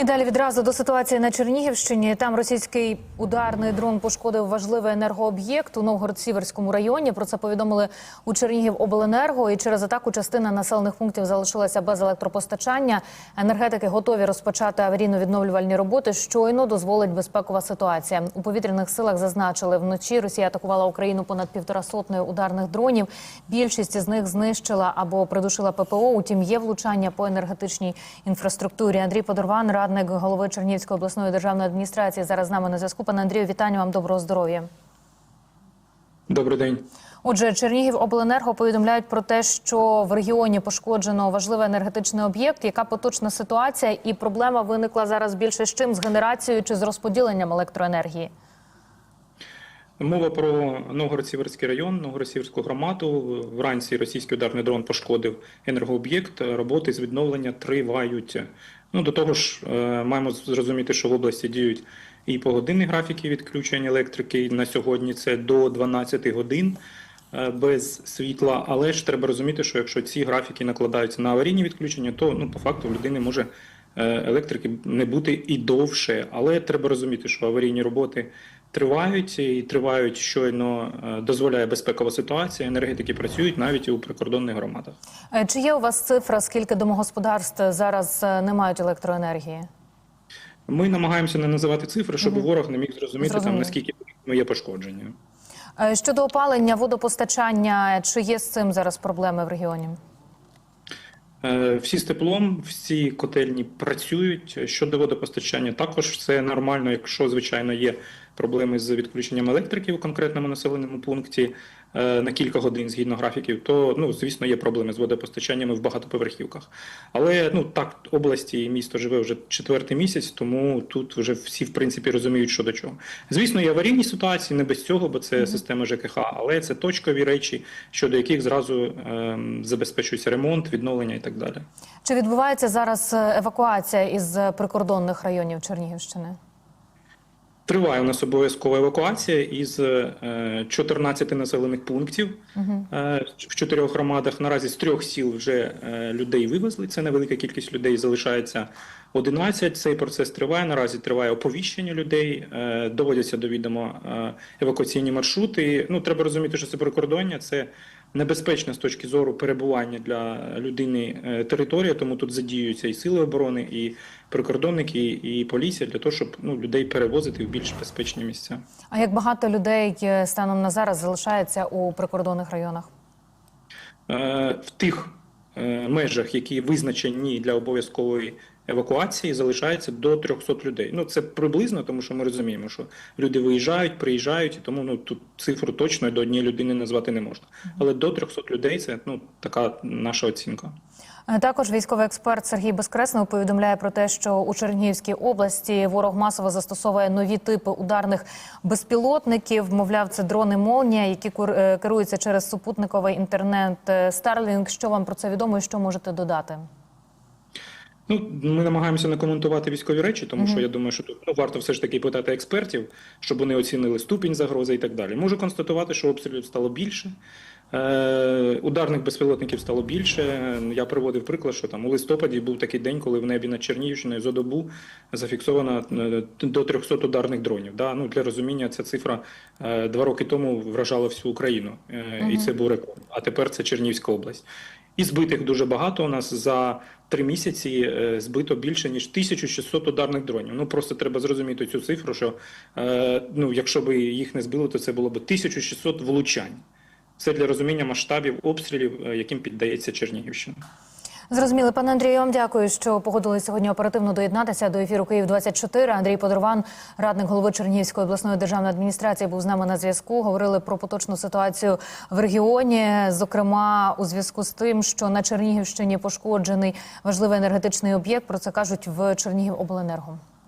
І далі відразу до ситуації на Чернігівщині. Там російський ударний дрон пошкодив важливий енергооб'єкт у Новгород-Сіверському районі. Про це повідомили у Чернігівобленерго. І через атаку частина населених пунктів залишилася без електропостачання. Енергетики готові розпочати аварійно-відновлювальні роботи. Щойно дозволить безпекова ситуація. У повітряних силах зазначили вночі. Росія атакувала Україну понад півтора сотнею ударних дронів. Більшість з них знищила або придушила ППО. Утім, є влучання по енергетичній інфраструктурі. Андрій Подорван, радник голови Чернігівської обласної державної адміністрації, зараз з нами на зв'язку. Пане Андрію, вітання вам доброго здоров'я. Добрий день. Отже, Чернігів обленерго повідомляють про те, що в регіоні пошкоджено важливий енергетичний об'єкт. Яка поточна ситуація і проблема виникла зараз більше з чим з генерацією чи з розподіленням електроенергії? Мова про Новгород-Сіверський район, Новгород-Сіверську громаду. Вранці російський ударний дрон пошкодив енергооб'єкт. Роботи з відновлення тривають. Ну до того ж, е, маємо зрозуміти, що в області діють і погодинні графіки відключення електрики. На сьогодні це до 12 годин е, без світла. Але ж треба розуміти, що якщо ці графіки накладаються на аварійні відключення, то ну по факту в людини може е, електрики не бути і довше. Але треба розуміти, що аварійні роботи тривають і тривають щойно е, дозволяє безпекова ситуація. Енергетики працюють навіть і у прикордонних громадах. Е, Чи є у вас цифра, скільки домогосподарств зараз е, не мають електроенергії? Ми намагаємося не називати цифри, щоб ворог не міг зрозуміти Зрозуміло. там наскільки є пошкодження. Щодо опалення, водопостачання, чи є з цим зараз проблеми в регіоні? Всі з теплом, всі котельні працюють. Щодо водопостачання, також все нормально, якщо звичайно є проблеми з відключенням електрики у конкретному населеному пункті е, на кілька годин згідно графіків, то ну звісно є проблеми з водопостачаннями в багатоповерхівках. Але ну так області і місто живе вже четвертий місяць, тому тут вже всі в принципі розуміють, що до чого. Звісно, є аварійні ситуації, не без цього, бо це система ЖКХ, але це точкові речі, щодо яких зразу ем, забезпечується ремонт, відновлення і так далі. Чи відбувається зараз е, евакуація із прикордонних районів Чернігівщини? Триває у нас обов'язкова евакуація із е, 14 населених пунктів е, в чотирьох громадах. Наразі з трьох сіл вже е, людей вивезли. Це невелика кількість людей. Залишається 11. Цей процес триває. Наразі триває оповіщення людей, е, доводяться до відома е, евакуаційні маршрути. Ну треба розуміти, що це прикордоння це. Небезпечна з точки зору перебування для людини е, територія, тому тут задіюються і сили оборони, і прикордонники, і поліція для того, щоб ну, людей перевозити в більш безпечні місця. А як багато людей е, станом на зараз залишається у прикордонних районах? Е, В тих межах, які визначені для обов'язкової евакуації, залишається до 300 людей. Ну це приблизно, тому що ми розуміємо, що люди виїжджають, приїжджають, і тому ну тут цифру точно до однієї людини назвати не можна. Але до 300 людей це ну така наша оцінка. Е, Також військовий експерт Сергій Безкреснов повідомляє про те, що у Чернігівській області ворог масово застосовує нові типи ударних безпілотників. Мовляв, це дрони Молнія, які е, керуються через супутниковий інтернет Старлінг. Starlink. Що вам про це відомо і що можете додати? Ну, ми намагаємося не коментувати військові речі, тому що я думаю, що тут ну, варто все ж таки питати експертів, щоб вони оцінили ступінь загрози і так далі. Можу констатувати, що обстрілів стало більше. Е, ударних безпілотників стало більше. Я приводив приклад, що там у листопаді був такий день, коли в небі над Чернігівщиною за добу зафіксовано е, до 300 ударних дронів. Да? Ну, для розуміння ця цифра е, два роки тому вражала всю Україну, і це був рекорд. А тепер це Чернігівська область. І збитих дуже багато. У нас за три місяці е, збито більше ніж 1600 ударних дронів. Ну просто треба зрозуміти цю цифру, що е, ну, якщо б їх не збило, то це було б 1600 влучань. Це для розуміння масштабів обстрілів, е, яким піддається Чернігівщина. Зрозуміли, пане Андрію, вам дякую, що погодили сьогодні оперативно доєднатися до ефіру Київ 24 Андрій Подорван, радник голови Чернігівської обласної державної адміністрації, був з нами на зв'язку. Говорили про поточну ситуацію в регіоні, зокрема у зв'язку з тим, що на Чернігівщині пошкоджений важливий енергетичний об'єкт. Про це кажуть в Чернігівобленерго.